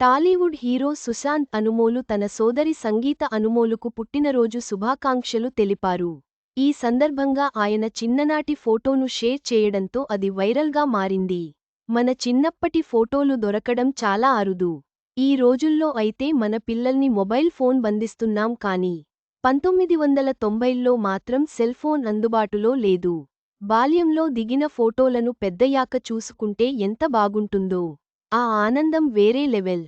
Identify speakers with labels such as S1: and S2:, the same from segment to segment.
S1: Tollywood hero Sushant Anumolu తన సోదరి సంగీత అనుమోలుకు పుట్టినరోజు శుభాకాంక్షలు తెలిపారు. ఈ సందర్భంగా ఆయన చిన్ననాటి ఫోటోను షేర్ చేయడంతో అది వైరల్గా మారింది. మన చిన్నప్పటి ఫోటోలు దొరకడం చాలా అరుదు. ఈ రోజుల్లో అయితే మన పిల్లల్ని మొబైల్ ఫోన్ బంధిస్తున్నాం కానీ పంతొమ్మిది వందల తొంభైల్లో మాత్రం సెల్ ఫోన్ అందుబాటులో లేదు. బాల్యంలో దిగిన ఫోటోలను పెద్దయాక చూసుకుంటే ఎంత బాగుంటుందో. ఆ ఆనందం వేరే లెవెల్.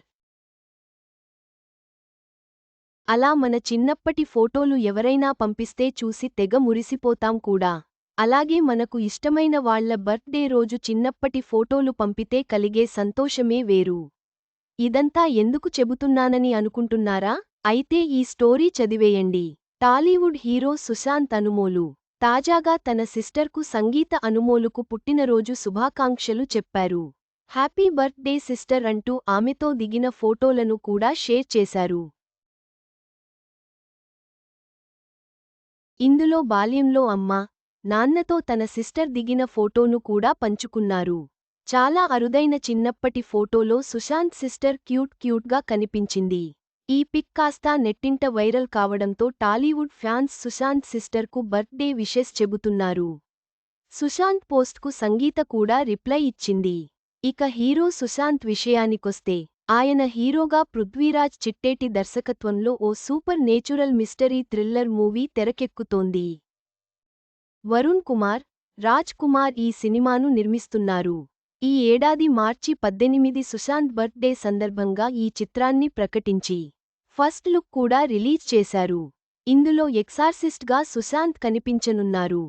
S1: అలా మన చిన్నప్పటి ఫోటోలు ఎవరైనా పంపిస్తే చూసి తెగ మురిసిపోతాం కూడా. అలాగే మనకు ఇష్టమైన వాళ్ళ బర్త్డే రోజు చిన్నప్పటి ఫోటోలు పంపితే కలిగే సంతోషమే వేరు. ఇదంతా ఎందుకు చెబుతున్నానని అనుకుంటున్నారా? అయితే ఈ story చదివేయండి. Tollywood hero Sushant Anumolu. తాజాగా తన సిస్టర్కు సంగీత అనుమోలుకు పుట్టినరోజు శుభాకాంక్షలు చెప్పారు. హ్యాపీ బర్త్డే సిస్టర్ అంటూ ఆమెతో దిగిన ఫోటోలను కూడా షేర్ చేశారు. ఇందులో బాల్యంలో అమ్మ నాన్నతో తన సిస్టర్ దిగిన ఫోటోను కూడా పంచుకున్నారు. చాలా అరుదైన చిన్నప్పటి ఫోటోలో సుశాంత్ సిస్టర్ క్యూట్ క్యూట్గా కనిపించింది. ఈ పిక్ కాస్తా నెట్టింట వైరల్ కావడంతో టాలీవుడ్ ఫ్యాన్స్ సుశాంత్ సిస్టర్కు బర్త్డే విషెస్ చెబుతున్నారు. సుశాంత్ పోస్ట్కు సంగీత కూడా రిప్లై ఇచ్చింది. ఇక హీరో సుశాంత్ విషయానికొస్తే ఆయన హీరోగా పృథ్వీరాజ్ చిట్టేటి దర్శకత్వంలో ఓ supernatural mystery thriller movie తెరకెక్కుతోంది. వరుణ్ కుమార్ రాజ్ కుమార్ ఈ సినిమాను నిర్మిస్తున్నారు. ఈ ఏడాది మార్చి పద్దెనిమిది సుశాంత్ బర్త్డే సందర్భంగా ఈ చిత్రాన్ని ప్రకటించి ఫస్ట్ లుక్ కూడా రిలీజ్ చేశారు. ఇందులో ఎక్సార్సిస్ట్గా సుశాంత్ కనిపించనున్నారు.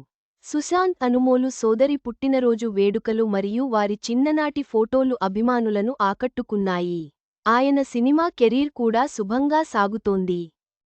S1: సుశాంత్ అనుమోలు సోదరి పుట్టినరోజు వేడుకలు మరియు వారి చిన్ననాటి ఫోటోలు అభిమానులను ఆకట్టుకున్నాయి. ఆయన సినిమా కెరీర్ కూడా శుభంగా సాగుతోంది.